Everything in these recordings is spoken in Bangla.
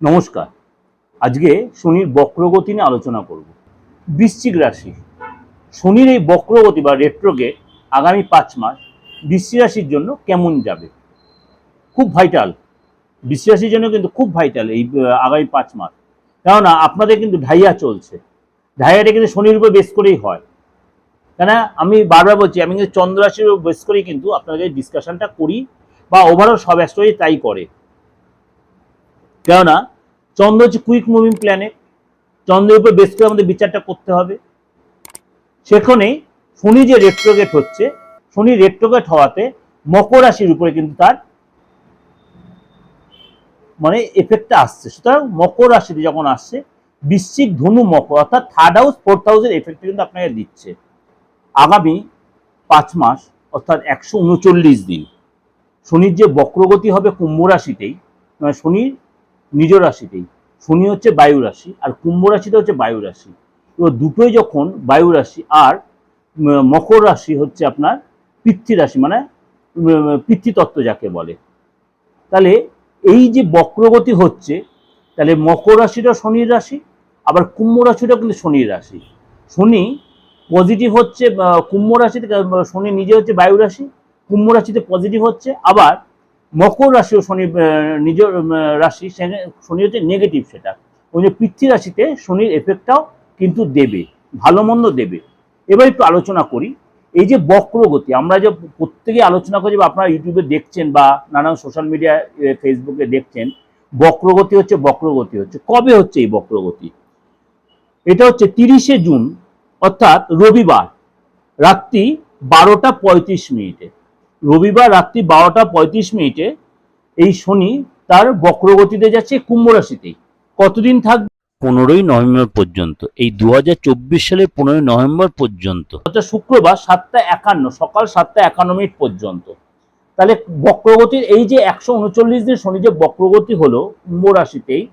নমস্কার। আজকে শনির বক্রগতি নিয়ে আলোচনা করব। বৃশ্চিক রাশি। শনির এই বক্রগতি বা রেট্রোগে আগামী পাঁচ মাস বৃশ্চিক রাশির জন্য কেমন যাবে? খুব ভাইটাল বৃশ্চিক রাশির জন্য কিন্তু খুব ভাইটাল এই আগামী পাঁচ মাস। কেননা আপনাদের কিন্তু ঢাইয়া চলছে। ঢাইয়াটা কিন্তু শনির উপর বেশ করেই হয়। কেন আমি বারবার বলছি, আমি কিন্তু চন্দ্র রাশির উপর বেশ করেই কিন্তু আপনাদের ডিসকাশনটা করি বা ওভারঅল সব অ্যাস্ট্রোলজি তাই করে। কেননা চন্দ্র হচ্ছে কুইক মুভিং প্ল্যানেট চন্দ্রের উপর বেশ করে আমাদের বিচারটা করতে হবে। সেখানে শনি যে রেট্রোগেট হচ্ছে, শনি রেট্রোগেট হওয়াতে মকর রাশির উপরে কিন্তু তার মানে এফেক্টটা আসছে। সুতরাং মকর রাশিতে যখন আসছে, বৃশ্চিক ধনু মকর, অর্থাৎ থার্ড হাউস ফোর্থ হাউসের এফেক্ট কিন্তু আপনাকে দিচ্ছে। আগামী পাঁচ মাস, অর্থাৎ একশো উনচল্লিশ দিন, শনির যে বক্রগতি হবে কুম্ভ রাশিতেই মানে শনির নিজ রাশিতেই। শনি হচ্ছে বায়ু রাশি আর কুম্ভ রাশিটা হচ্ছে বায়ু রাশি। এবার দুটোই যখন বায়ু রাশি আর মকর রাশি হচ্ছে আপনার পিতৃ রাশি মানে পিতৃতত্ত্ব যাকে বলে। তাহলে এই যে বক্রগতি হচ্ছে, তাহলে মকর রাশিটা শনির রাশি, আবার কুম্ভ রাশিটা কিন্তু শনির রাশি। শনি পজিটিভ হচ্ছে কুম্ভ রাশিতে, শনি নিজে হচ্ছে বায়ু রাশি, কুম্ভ রাশিতে পজিটিভ হচ্ছে, আবার মকর রাশিও শনি নিজ রাশি শনি হচ্ছে নেগেটিভ সেটা। ওই যে পৃথ্বী রাশিতে শনির এফেক্টটাও কিন্তু দেবে, ভালো মন্দ দেবে। এবার একটু আলোচনা করি। এই যে বক্রগতি, আমরা যে প্রত্যেকে আলোচনা করছি বা আপনারা ইউটিউবে দেখছেন বা নানান সোশ্যাল মিডিয়া ফেসবুকে দেখছেন, বক্রগতি হচ্ছে বক্রগতি হচ্ছে। কবে হচ্ছে এই বক্রগতি? এটা হচ্ছে তিরিশে জুন, অর্থাৎ রবিবার, রাত্রি বারোটা পঁয়ত্রিশ মিনিটে। রবিবার রাত্রি বারোটা পঁয়ত্রিশ মিনিটে এই শনি তার বক্রগতিতে যাচ্ছে কুম্ভ রাশিতেই কতদিন থাকবে পনেরোই নভেম্বর পর্যন্ত। এই দু সালের পনেরোই নভেম্বর পর্যন্ত। অর্থাৎ শুক্রবার সাতটা একান্ন সকাল সাতটা একান্ন মিনিট পর্যন্ত। তাহলে বক্রগতির এই যে একশো উনচল্লিশ দিন শনি যে বক্রগতি হলো কুম্ভ রাশিতেই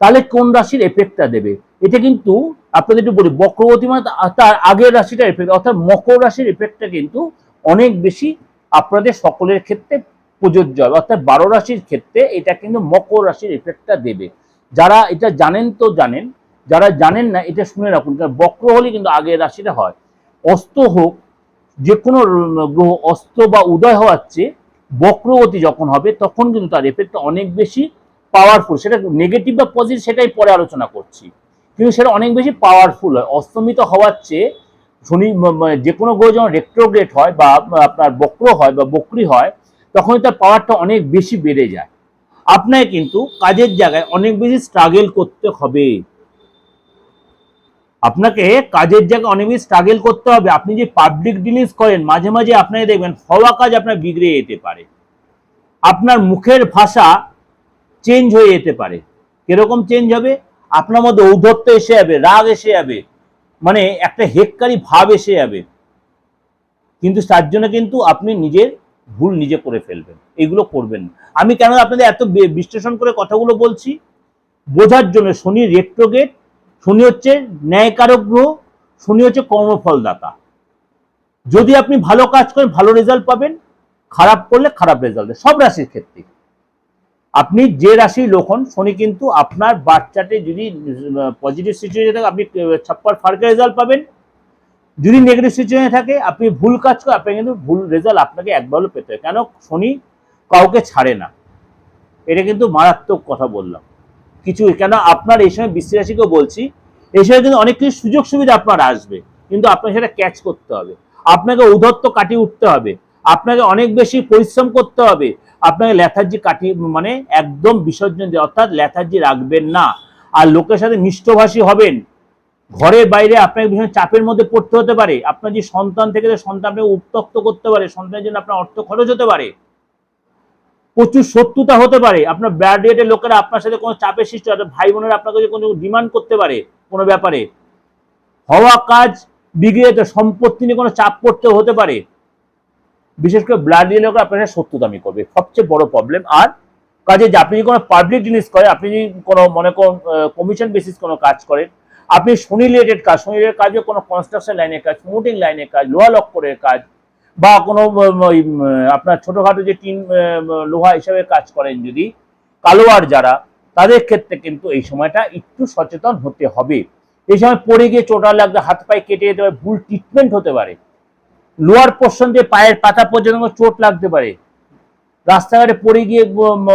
তাহলে কোন রাশির এফেক্টটা দেবে? এটা কিন্তু আপনাদের একটু বলি বক্রগতি মানে তার আগের রাশিটার এফেক্ট অর্থাৎ মকর রাশির এফেক্টটা কিন্তু অনেক বেশি আপনাদের সকলের ক্ষেত্রে প্রযোজ্য হবে। অর্থাৎ বারো রাশির ক্ষেত্রে এটা কিন্তু মকর রাশির এফেক্টটা দেবে। যারা এটা জানেন তো জানেন, যারা জানেন না এটা শুনে রাখুন, কারণ বক্র হলে কিন্তু আগের রাশিটা হয়। অস্ত হোক যে কোনো গ্রহ অস্ত বা উদয় হওয়ার চেয়ে বক্রগতি যখন হবে, তখন কিন্তু তার এফেক্টটা অনেক বেশি পাওয়ারফুল সেটা নেগেটিভ বা পজিটিভ সেটাই পরে আলোচনা করছি। কিন্তু সেটা অনেক বেশি পাওয়ারফুল হয়। অস্তমিত হওয়ার চেয়ে শনি যে কোনো গ্রহ যখন রেট্রোগ্রেট হয় বা আপনার বক্র হয় বা বক্রি হয় তখন তার পাওয়ারটা অনেক বেশি বেড়ে যায়। আপনাকে কিন্তু কাজের জায়গায় অনেক বেশি স্ট্রাগল করতে হবে। আপনাকে কাজের জায়গায় অনেক বেশি স্ট্রাগল করতে হবে। আপনি যে পাবলিক ডিলিংস করেন, মাঝে মাঝে আপনাকে দেখবেন হওয়া কাজ আপনার বিগড়ে যেতে পারে। আপনার মুখের ভাষা চেঞ্জ হয়ে যেতে পারে। কীরকম চেঞ্জ হবে? আপনার মধ্যে ঔদ্ধত্য এসে যাবে, রাগ এসে যাবে। মানে একটা হেককারী ভাব এসে যাবে। কিন্তু তার জন্য কিন্তু আপনি নিজের ভুল নিজে করে ফেলবেন। এগুলো করবেন আমি কেন আপনাদের এত বিশ্লেষণ করে কথাগুলো বলছি? বোঝার জন্য শনি রেট্রোগেট শনি হচ্ছে ন্যায়কারক গ্রহ, শনি হচ্ছে কর্মফলদাতা। যদি আপনি ভালো কাজ করেন, ভালো রেজাল্ট পাবেন, খারাপ করলে খারাপ রেজাল্ট সব রাশির ক্ষেত্রে আপনি যে রাশি লোক হন, শনি কিন্তু আপনার বাচ্চাতে যদি পজিটিভ সিচুয়েশন থাকে, আপনি ছাপ্পার ফার্কে রেজাল্ট পাবেন। যদি নেগেটিভ সিচুয়েশন থাকে, আপনি ভুল কাজ করেন আপনি কিন্তু ভুল রেজাল্ট আপনাকে একবারও পেতে হয়। কেন? শনি কাউকে ছাড়ে না। এটা কিন্তু মারাত্মক কথা বললাম। কিছু, কেন? আপনার এই সময় বিশ্বাসীকেও বলছি, এই সময় কিন্তু অনেক কিছু সুযোগ সুবিধা আপনার আসবে। কিন্তু আপনাকে সেটা ক্যাচ করতে হবে। আপনাকে ঔদ্ধত্য কাটিয়ে উঠতে হবে। আপনাকে অনেক বেশি পরিশ্রম করতে হবে। আপনাকে ল্যাথার্জি কাটিয়ে মানে একদম বিসর্জন দিয়ে অর্থাৎ ল্যাথার্জি রাখবেন না। আর লোকের সাথে মিষ্টভাষী হবেন। ঘরে বাইরে আপনাকে ভীষণ চাপের মধ্যে পড়তে হতে পারে। আপনার যে সন্তান থেকে যে সন্তানকে উত্তক্ত করতে পারে, সন্তানের জন্য আপনার অর্থ খরচ হতে পারে। প্রচুর শত্রুতা হতে পারে। আপনার ব্যারিয়েটের লোকেরা আপনার সাথে কোনো চাপের সৃষ্টি হয় ভাই বোনেরা আপনাকে কোনো ডিমান্ড করতে পারে কোনো ব্যাপারে। হওয়া কাজ বিগড়ে সম্পত্তি নিয়ে কোনো চাপ করতে হতে পারে। বিশেষ করে ব্লাড আপনার সাথে শত্রুতামি করবে। সবচেয়ে বড় প্রবলেম আর কাজে যে আপনি যদি কোনো পাবলিক জিনিস করেন, আপনি যদি কোনো মনে করুন কমিশন বেসিস কোনো কাজ করেন, আপনি শনি রিলেটেড কাজ শনি রিলেটেড কাজে কোনো কনস্ট্রাকশন লাইনের কাজ প্রমোটিং লাইনের কাজ, লোহা লক্করের কাজ, বা কোনো আপনার ছোটোখাটো যে টিন লোহা হিসাবে কাজ করেন যদি, কালোয়ার যারা, তাদের ক্ষেত্রে কিন্তু এই সময়টা একটু সচেতন হতে হবে। এই সময় পড়ে গিয়ে চোটা লাগবে হাত পায়ে কেটে যেতে পারে, ভুল ট্রিটমেন্ট হতে পারে। লোয়ার পোর্শন দিয়ে পায়ের পাতা পর্যন্ত চোট লাগতে পারে। রাস্তাঘাটে পড়ে গিয়ে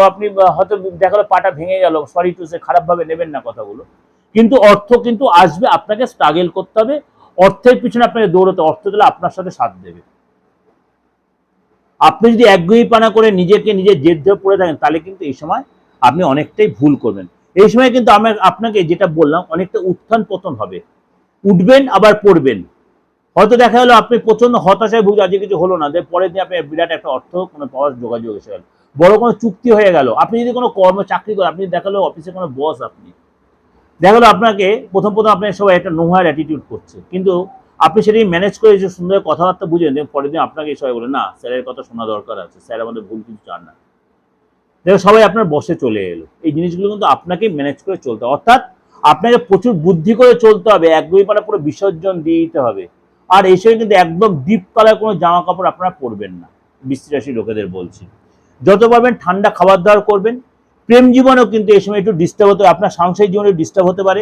আপনি হয়তো দেখাল পাটা ভেঙে গেল সরি টু সে খারাপভাবে নেবেন না কথাগুলো। কিন্তু অর্থ কিন্তু আসবে, আপনাকে স্ট্রাগল করতে হবে। অর্থের পিছনে আপনাকে দৌড়তে অর্থ দিলে আপনার সাথে সাথ দেবে। আপনি যদি একগুই পানা করে নিজেকে নিজের জেদ ধরে পড়ে থাকেন, তাহলে কিন্তু এই সময় আপনি অনেকটাই ভুল করবেন। এই সময় কিন্তু আমি আপনাকে যেটা বললাম, অনেকটা উত্থান পতন হবে। উঠবেন, আবার পড়বেন। হয়তো দেখা গেলো আপনি প্রচণ্ড হতাশায় ভুগছে আজকে কিছু হলো না। যে পরের দিন আপনি বিরাট একটা অর্থ, কোনো পাওয়ার যোগাযোগ এসে গেল বড় কোনো চুক্তি হয়ে গেল। আপনি যদি কোনো কর্ম চাকরি করেন, আপনি দেখাল অফিসে কোনো বস আপনি। দেখা গেলো আপনাকে প্রথম প্রথম আপনার সবাই একটা নোহার অ্যাটিটিউড করছে। কিন্তু আপনি সেটাই ম্যানেজ করে যে সুন্দর কথাবার্তা বুঝেন যে পরের দিন আপনাকে সবাই বলে, না, স্যারের কথা শোনা দরকার আছে। স্যার আমাদের ভুল কিছু চান না। দেখো সবাই আপনার বসে চলে এলো। এই জিনিসগুলো কিন্তু আপনাকে ম্যানেজ করে চলতে হবে। অর্থাৎ আপনাকে প্রচুর বুদ্ধি করে চলতে হবে। এক দুই পারা পুরো বিসর্জন দিয়ে দিতে হবে। আর এই সময় কিন্তু একদম ডিপ কালার কোনো জামা কাপড় আপনারা পরবেন না। বৃষ্টিরাশি লোকেদের বলছি। যত পারবেন ঠান্ডা খাবার দাবার করবেন। প্রেম জীবনেও কিন্তু এই সময় একটু ডিস্টার্ব হতে আপনার সাংসারিক জীবনে ডিস্টার্ব হতে পারে।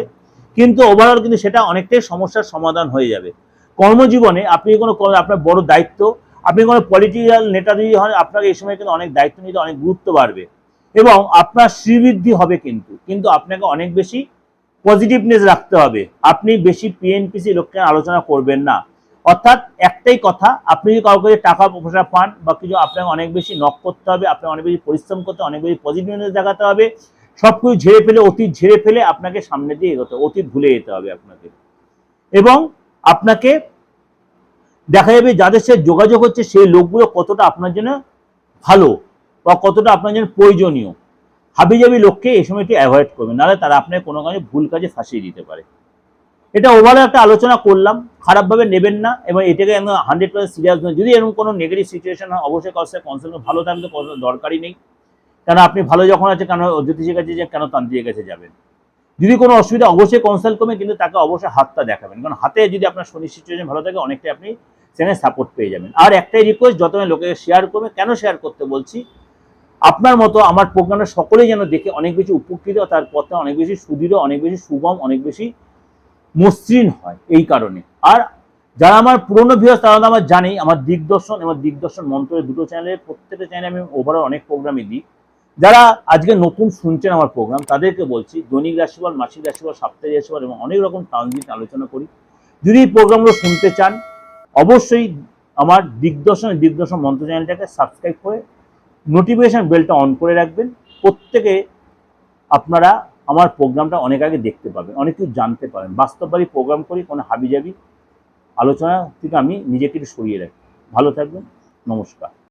কিন্তু ওভারঅল কিন্তু সেটা অনেকটাই সমস্যার সমাধান হয়ে যাবে। কর্মজীবনে আপনি কোনো আপনার বড় দায়িত্ব, আপনি কোনো পলিটিক্যাল নেতা যদি হন, আপনাকে এই সময় কিন্তু অনেক দায়িত্ব নিতে অনেক গুরুত্ব বাড়বে। এবং আপনার শ্রীবৃদ্ধি হবে কিন্তু। কিন্তু আপনাকে অনেক বেশি পজিটিভনেস রাখতে হবে। আপনি বেশি পিএনপিসি লোককে আলোচনা করবেন না। অর্থাৎ একটাই কথা, আপনি যদি কাউকে টাকা পয়সা পান বা কিছু আপনাকে অনেক বেশি নক করতে হবে, আপনাকে অনেক বেশি পরিশ্রম করতে অনেক বেশি পজিটিভনেস দেখাতে হবে সব কিছু ঝেড়ে ফেলে অতীত ঝেড়ে ফেলে আপনাকে সামনে দিয়ে এগোতে অতীত ভুলে যেতে হবে আপনাকে। এবং আপনাকে দেখা যাবে যাদের সাথে যোগাযোগ হচ্ছে, সেই লোকগুলো কতটা আপনার জন্য ভালো বা কতটা আপনার জন্য প্রয়োজনীয়। হাবিজাবি লোককে এই সময় একটু অ্যাভয়েড করবেন, নাহলে তারা আপনাকে কোনো কাজে, ভুল কাজে ফাঁসিয়ে দিতে পারে। এটা ওভারঅল একটা আলোচনা করলাম, খারাপভাবে নেবেন না এবং এটাকে হান্ড্রেড পার্সেন্ট সিরিয়াস নয় যদি এরকম কোনো নেগেটিভ সিচুয়েশন হয়, অবশ্যই কারোর সাথে কনসাল্ট ভালো থাকলে দরকারই নেই। কেন আপনি ভালো যখন আছে কেন জ্যোতিষের কাছে যে কেন তান্ত্রিকের কাছে যাবেন? যদি কোনো অসুবিধা অবশ্যই কনসাল্ট করবেন, কিন্তু তাকে অবশ্যই হাতটা দেখাবেন। কারণ হাতে যদি আপনার শনি সিচুয়েশন ভালো থাকে, অনেকটাই আপনি সেখানে সাপোর্ট পেয়ে যাবেন। আর একটাই রিকোয়েস্ট যত লোকে শেয়ার করবে, কেন শেয়ার করতে বলছি? আপনার মতো আমার প্রোগ্রামে সকলেই যেন দেখে অনেক বেশি উপকৃত, তার পথে অনেক বেশি সুদৃঢ়, অনেক বেশি সুগম, অনেক বেশি মসৃণ হয় এই কারণে। আর যারা আমার পুরনো ভিউয়ার্স তারা তো আমার জানেই, আমার দিগদর্শন এবং দিগদর্শন মন্ত্রের দুটো চ্যানেলের প্রত্যেকটা চ্যানেলে আমি ওভারঅল অনেক প্রোগ্রামই দিই। যারা আজকে নতুন শুনছেন আমার প্রোগ্রাম তাদেরকে বলছি, দৈনিক রাশিফল, মাসিক রাশিফল, সাপ্তাহিক রাশিফল এবং অনেক রকম ট্রানজিট আলোচনা করি। যদি এই প্রোগ্রামগুলো শুনতে চান, অবশ্যই আমার দিগদর্শন দিগদর্শন মন্ত্র চ্যানেলটাকে সাবস্ক্রাইব করে নোটিফিকেশন বেলটা অন করে রাখবেন। প্রত্যেকে আপনারা আমার প্রোগ্রামটা অনেক আগে দেখতে পাবেন অনেক কিছু জানতে পারেন বাস্তববাদী প্রোগ্রাম করি, কোনো হাবিজাবি আলোচনা থেকে আমি নিজেকে একটু সরিয়ে রাখি। ভালো থাকবেন, নমস্কার।